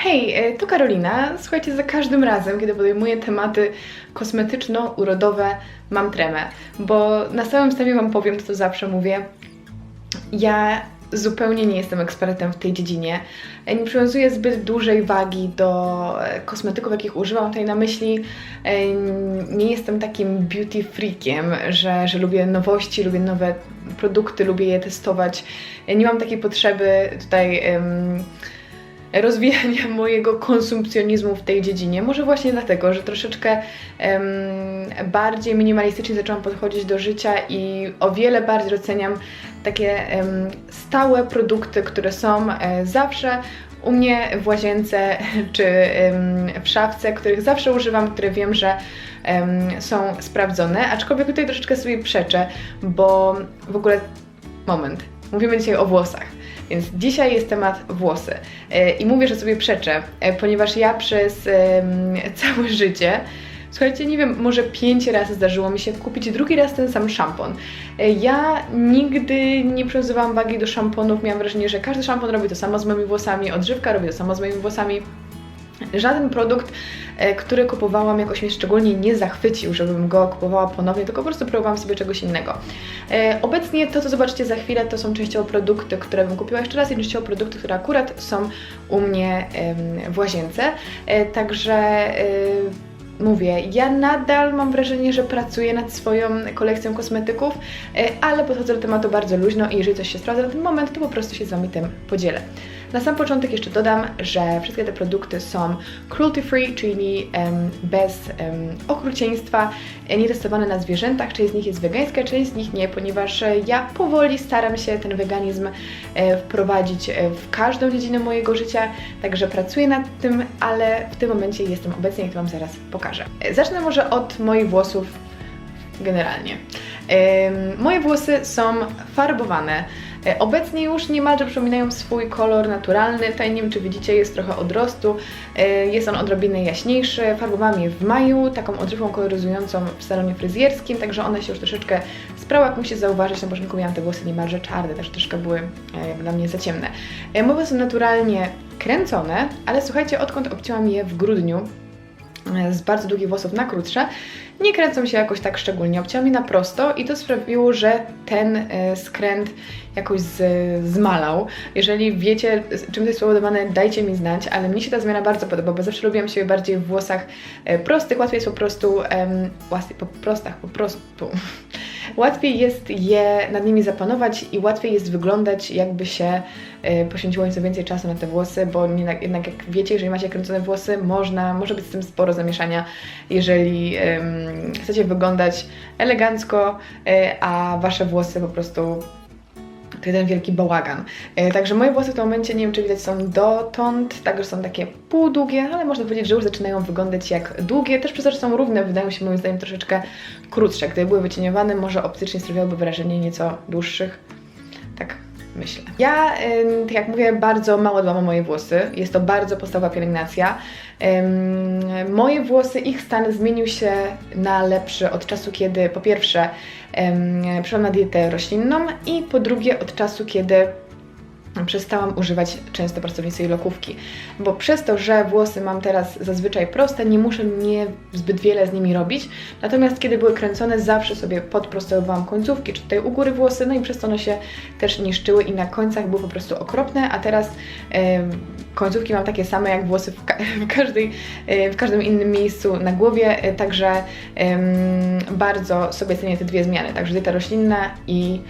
Hej, e, to Karolina. Słuchajcie, za każdym razem, kiedy podejmuję tematy kosmetyczno-urodowe, mam tremę, bo na samym wstępie Wam powiem, to co zawsze mówię. Ja zupełnie nie jestem ekspertem w tej dziedzinie. E, Nie przywiązuję zbyt dużej wagi do e, kosmetyków, jakich używam tutaj na myśli. Nie jestem takim beauty freakiem, że, że lubię nowości, lubię nowe produkty, lubię je testować. Nie mam takiej potrzeby tutaj. em, rozwijania mojego konsumpcjonizmu w tej dziedzinie. Może właśnie dlatego, że troszeczkę bardziej minimalistycznie zaczęłam podchodzić do życia i o wiele bardziej doceniam takie stałe produkty, które są e, zawsze u mnie w łazience czy w szafce, których zawsze używam, które wiem, że są sprawdzone, aczkolwiek tutaj troszeczkę sobie przeczę, bo w ogóle moment, mówimy dzisiaj o włosach. Więc dzisiaj jest temat włosy. E, I mówię, że sobie przeczę, e, ponieważ ja przez całe życie, słuchajcie, nie wiem, może pięć razy zdarzyło mi się kupić drugi raz ten sam szampon. E, Ja nigdy nie przywiązywałam wagi do szamponów. Miałam wrażenie, że każdy szampon robi to samo z moimi włosami, odżywka robi to samo z moimi włosami. Żaden produkt, e, który kupowałam, jakoś mnie szczególnie nie zachwycił, żebym go kupowała ponownie, tylko po prostu próbowałam sobie czegoś innego. E, Obecnie to, co zobaczycie za chwilę, to są częściowo produkty, które bym kupiła jeszcze raz i częściowo produkty, które akurat są u mnie w łazience. E, Także mówię, ja nadal mam wrażenie, że pracuję nad swoją kolekcją kosmetyków, ale podchodzę do tematu bardzo luźno i jeżeli coś się sprawdza na ten moment, to po prostu się z Wami tym podzielę. Na sam początek jeszcze dodam, że wszystkie te produkty są cruelty free, czyli em, bez em, okrucieństwa, e, nie testowane na zwierzętach. Część z nich jest wegańska, część z nich nie, ponieważ e, ja powoli staram się ten weganizm e, wprowadzić w każdą dziedzinę mojego życia, także pracuję nad tym, ale w tym momencie jestem obecnie, jak to Wam zaraz pokażę. Zacznę może od moich włosów generalnie. Moje włosy są farbowane. E, Obecnie już niemalże przypominają swój kolor naturalny. Tutaj nie wiem, czy widzicie, jest trochę odrostu. E, Jest on odrobinę jaśniejszy. Farbowałam je w maju, taką odżywką koloryzującą w salonie fryzjerskim, także one się już troszeczkę sprały, jak musicie zauważyć. Na początku miałam te włosy niemalże czarne, też troszkę były e, dla mnie za ciemne. Moje są naturalnie kręcone, ale słuchajcie, odkąd obcięłam je w grudniu, z bardzo długich włosów na krótsze, nie kręcą się jakoś tak szczególnie. Obcięłam je na prosto i to sprawiło, że ten e, skręt jakoś z, zmalał. Jeżeli wiecie, czym to jest spowodowane, dajcie mi znać, ale mnie się ta zmiana bardzo podoba, bo zawsze lubiłam siebie bardziej w włosach e, prostych, łatwiej jest po prostu, em, łatwiej, po prostach, po prostu. Łatwiej jest je nad nimi zapanować i łatwiej jest wyglądać, jakby się e, poświęciło nieco więcej czasu na te włosy, bo jednak, jednak jak wiecie, jeżeli macie kręcone włosy, można, może być z tym sporo zamieszania, jeżeli em, chcecie wyglądać elegancko, e, a wasze włosy po prostu to jeden wielki bałagan. E, Także moje włosy w tym momencie, nie wiem czy widać, są dotąd, także są takie półdługie, ale można powiedzieć, że już zaczynają wyglądać jak długie. Też przez to, że są równe, wydają się moim zdaniem troszeczkę krótsze. Gdyby były wycieniowane, może optycznie sprawiałyby wrażenie nieco dłuższych. Tak myślę. Ja, tak jak mówię, bardzo mało dbam o moje włosy. Jest to bardzo podstawowa pielęgnacja. Moje włosy, ich stan zmienił się na lepszy od czasu, kiedy po pierwsze ym, przeszłam na dietę roślinną i po drugie od czasu, kiedy przestałam używać często pracowniczej lokówki, bo przez to, że włosy mam teraz zazwyczaj proste, nie muszę nie zbyt wiele z nimi robić, natomiast kiedy były kręcone, zawsze sobie podprostowywałam końcówki, czy tutaj u góry włosy, no i przez to one się też niszczyły i na końcach były po prostu okropne, a teraz em, końcówki mam takie same jak włosy w, ka- w, każdej, e, w każdym innym miejscu na głowie, e, także em, bardzo sobie cenię te dwie zmiany, także dieta roślinna i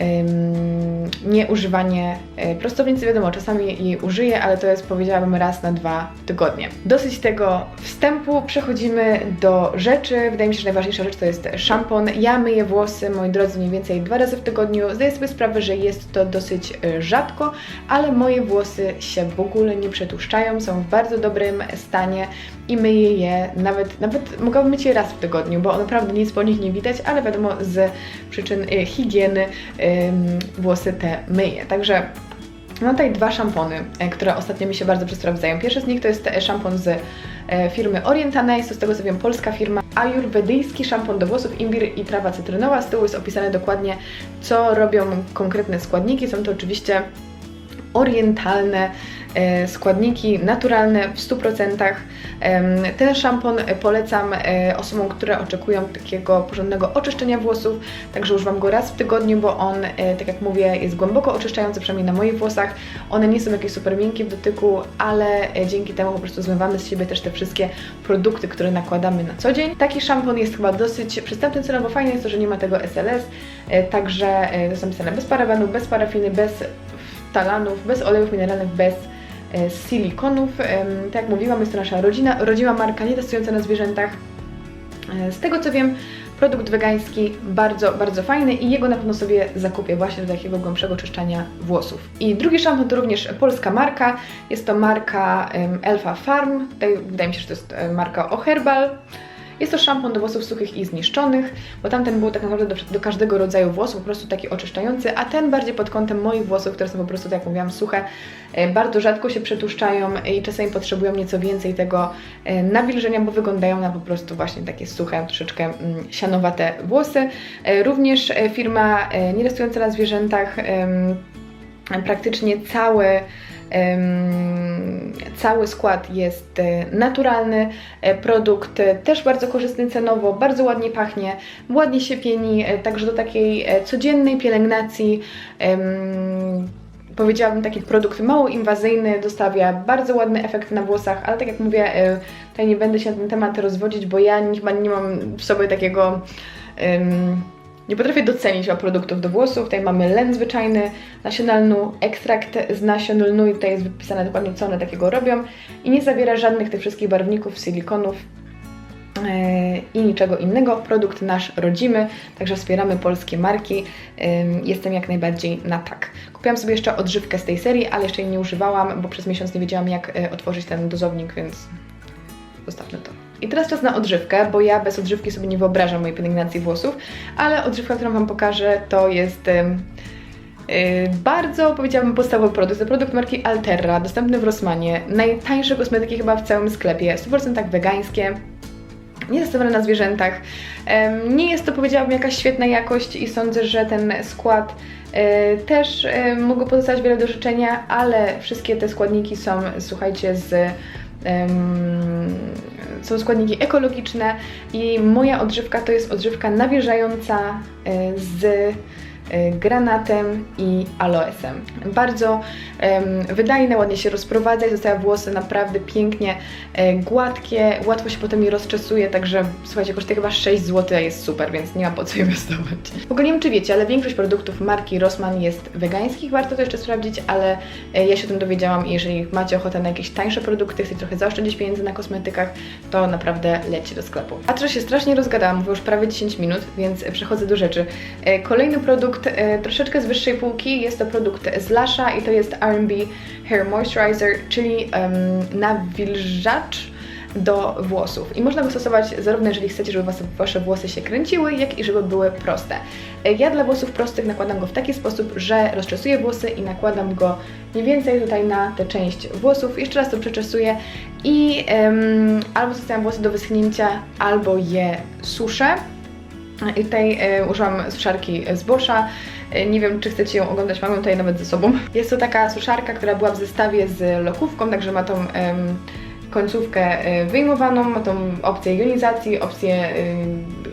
Ym, nie używanie y, prostownicy, wiadomo, czasami jej użyję, ale to jest powiedziałabym raz na dwa tygodnie. Dosyć tego wstępu, przechodzimy do rzeczy. Wydaje mi się, że najważniejsza rzecz to jest szampon. Ja myję włosy, moi drodzy, mniej więcej dwa razy w tygodniu. Zdaję sobie sprawę, że jest to dosyć y, rzadko, ale moje włosy się w ogóle nie przetłuszczają, są w bardzo dobrym stanie i myję je nawet, nawet mogłabym myć je raz w tygodniu, bo naprawdę nic po nich nie widać, ale wiadomo z przyczyn y, higieny włosy te myję. Także mam tutaj dwa szampony, e, które ostatnio mi się bardzo przesprawdzają. Pierwszy z nich to jest szampon z e, firmy to z tego co wiem polska firma. Ajurwedyjski szampon do włosów, imbir i trawa cytrynowa. Z tyłu jest opisane dokładnie co robią konkretne składniki. Są to oczywiście orientalne e, składniki, naturalne w 100%. Em, Ten szampon polecam e, osobom, które oczekują takiego porządnego oczyszczenia włosów, także używam go raz w tygodniu, bo on, e, tak jak mówię, jest głęboko oczyszczający, przynajmniej na moich włosach. One nie są jakieś super miękkie w dotyku, ale dzięki temu po prostu zmywamy z siebie też te wszystkie produkty, które nakładamy na co dzień. Taki szampon jest chyba dosyć przystępny cenowo, fajne jest to, że nie ma tego SLS, także e, jest napisane bez parabenów, bez parafiny, bez talanów, bez olejów mineralnych, bez e, silikonów. Tak jak mówiłam, jest to nasza rodzina, rodzima marka, nie testująca na zwierzętach. E, Z tego co wiem, produkt wegański bardzo, bardzo fajny i jego na pewno sobie zakupię właśnie do takiego głębszego czyszczania włosów. I drugi szampon to również polska marka. Jest to marka Elfa Farm. Wydaje mi się, że to jest e, marka Oherbal. Jest to szampon do włosów suchych i zniszczonych, bo tamten był tak naprawdę do, do każdego rodzaju włosów, po prostu taki oczyszczający, a ten bardziej pod kątem moich włosów, które są po prostu, tak jak mówiłam, suche, e, bardzo rzadko się przetłuszczają i czasami potrzebują nieco więcej tego e, nawilżenia, bo wyglądają na po prostu właśnie takie suche, troszeczkę mm, sianowate włosy. E, Również firma nierestująca na zwierzętach praktycznie cały Em, Cały skład jest e, naturalny, e, produkt e, też bardzo korzystny cenowo, bardzo ładnie pachnie, ładnie się pieni, także do takiej codziennej pielęgnacji powiedziałabym taki produkt mało inwazyjny, dostawia bardzo ładny efekt na włosach, ale tak jak mówię, tutaj nie będę się na ten temat rozwodzić, bo ja chyba nie mam w sobie takiego em, nie potrafię docenić produktów do włosów. Tutaj mamy len zwyczajny, national nu, ekstrakt z nasion lnu i tutaj jest wypisane dokładnie co one takiego robią i nie zawiera żadnych tych wszystkich barwników, silikonów e, i niczego innego. Produkt nasz rodzimy, także wspieramy polskie marki. Jestem jak najbardziej na tak. Kupiłam sobie jeszcze odżywkę z tej serii, ale jeszcze jej nie używałam, bo przez miesiąc nie wiedziałam jak e, otworzyć ten dozownik, więc zostawmy to. I teraz czas na odżywkę, bo ja bez odżywki sobie nie wyobrażam mojej pielęgnacji włosów, ale odżywka, którą Wam pokażę, to jest yy, bardzo, powiedziałabym, podstawowy produkt. To produkt marki Alterra, dostępny w Rossmanie. Najtańsze kosmetyki chyba w całym sklepie, 100% wegańskie nie testowane na zwierzętach. Nie jest to, powiedziałabym, jakaś świetna jakość i sądzę, że ten skład e, też e, mógł pozostawiać wiele do życzenia, ale wszystkie te składniki są, słuchajcie, z są składniki ekologiczne i moja odżywka to jest odżywka nawilżająca e, z granatem i aloesem. Bardzo wydajne, ładnie się rozprowadza i zostawia włosy naprawdę pięknie e, gładkie, łatwo się potem je rozczesuje, także słuchajcie, kosztuje chyba 6 zł, a jest super, więc nie ma po co inwestować. W ogóle nie wiem, czy wiecie, ale większość produktów marki Rossmann jest wegańskich, warto to jeszcze sprawdzić, ale e, ja się o tym dowiedziałam i jeżeli macie ochotę na jakieś tańsze produkty, chcecie trochę zaoszczędzić pieniędzy na kosmetykach, to naprawdę leci do sklepu. A teraz się strasznie rozgadałam, mówię już prawie 10 minut, więc przechodzę do rzeczy. E, Kolejny produkt e, troszeczkę z wyższej półki, jest to produkt z Lasha i to jest R&B Hair Moisturizer, czyli em, nawilżacz do włosów. I można go stosować zarówno jeżeli chcecie, żeby was, wasze włosy się kręciły, jak i żeby były proste. E, Ja dla włosów prostych nakładam go w taki sposób, że rozczesuję włosy i nakładam go mniej więcej tutaj na tę część włosów. Jeszcze raz to przeczesuję i em, albo zostawiam włosy do wyschnięcia, albo je suszę. I tutaj e, użyłam suszarki z Boscha. E, Nie wiem, czy chcecie ją oglądać, mam ją tutaj nawet ze sobą. Jest to taka suszarka, która była w zestawie z lokówką, także ma tą końcówkę e, wyjmowaną, ma tą opcję jonizacji, opcję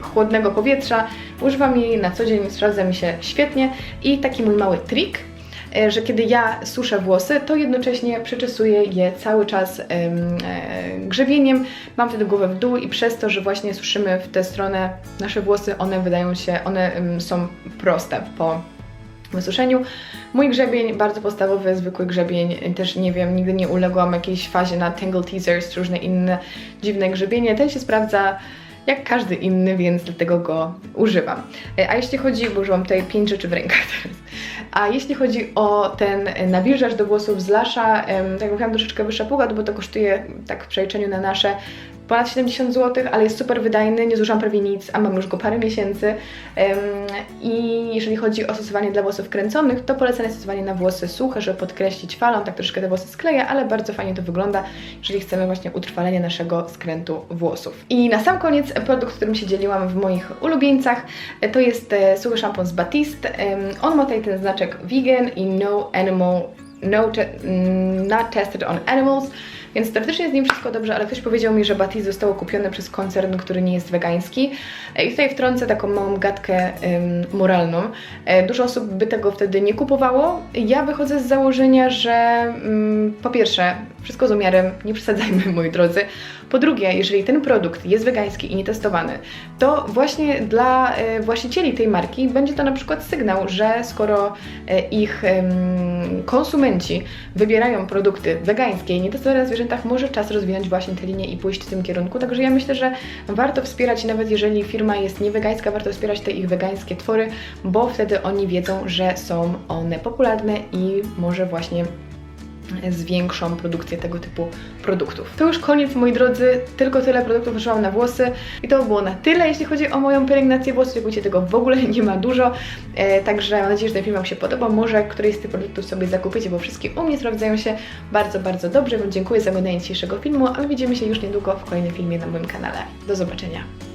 chłodnego powietrza. Używam jej na co dzień, sprawdza mi się świetnie. I taki mój mały trik, że kiedy ja suszę włosy, to jednocześnie przeczesuję je cały czas e, grzebieniem. Mam wtedy głowę w dół i przez to, że właśnie suszymy w tę stronę nasze włosy, one wydają się, one są proste po wysuszeniu. Mój grzebień, bardzo podstawowy, zwykły grzebień, też nie wiem, nigdy nie uległam jakiejś fazie na Tangle Teasers, różne inne dziwne grzebienie. Ten się sprawdza jak każdy inny, więc dlatego go używam. E, A jeśli chodzi, bo używam tutaj pięć rzeczy w rękach teraz, a jeśli chodzi o ten nawilżacz do włosów z Lasha, tak jak mówiłam, troszeczkę wyższa półka, bo to kosztuje tak w przeliczeniu na nasze ponad 70 zł, ale jest super wydajny, nie zużywam prawie nic, a mam już go parę miesięcy. I jeżeli chodzi o stosowanie dla włosów kręconych, to polecane jest stosowanie na włosy suche, żeby podkreślić falą, tak troszkę te włosy skleja, ale bardzo fajnie to wygląda, jeżeli chcemy właśnie utrwalenie naszego skrętu włosów. I na sam koniec produkt, którym się dzieliłam w moich ulubieńcach, e, to jest e, suchy szampon z Batiste. On ma tutaj ten znaczek vegan i no animal no te- mm, not tested on animals, więc teoretycznie z nim wszystko dobrze, ale ktoś powiedział mi, że Batis zostało kupione przez koncern, który nie jest wegański. E, I tutaj wtrącę taką małą gadkę ym, moralną. E, Dużo osób by tego wtedy nie kupowało. Ja wychodzę z założenia, że mm, po pierwsze, wszystko z umiarem, nie przesadzajmy, moi drodzy. Po drugie, jeżeli ten produkt jest wegański i nietestowany, to właśnie dla e, właścicieli tej marki będzie to na przykład sygnał, że skoro ich konsumenci wybierają produkty wegańskie i nietestowane na zwierzętach, może czas rozwinąć właśnie tę linię i pójść w tym kierunku. Także ja myślę, że warto wspierać, nawet jeżeli firma jest niewegańska, warto wspierać te ich wegańskie twory, bo wtedy oni wiedzą, że są one popularne i może właśnie zwiększą produkcję tego typu produktów. To już koniec, moi drodzy. Tylko tyle produktów używam na włosy i to było na tyle, jeśli chodzi o moją pielęgnację włosów. Widzicie, tego w ogóle nie ma dużo, e, także mam nadzieję, że ten film Wam się podoba. Może któryś z tych produktów sobie zakupicie, bo wszystkie u mnie sprawdzają się bardzo, bardzo dobrze. Więc dziękuję za oglądanie dzisiejszego filmu, ale widzimy się już niedługo w kolejnym filmie na moim kanale. Do zobaczenia.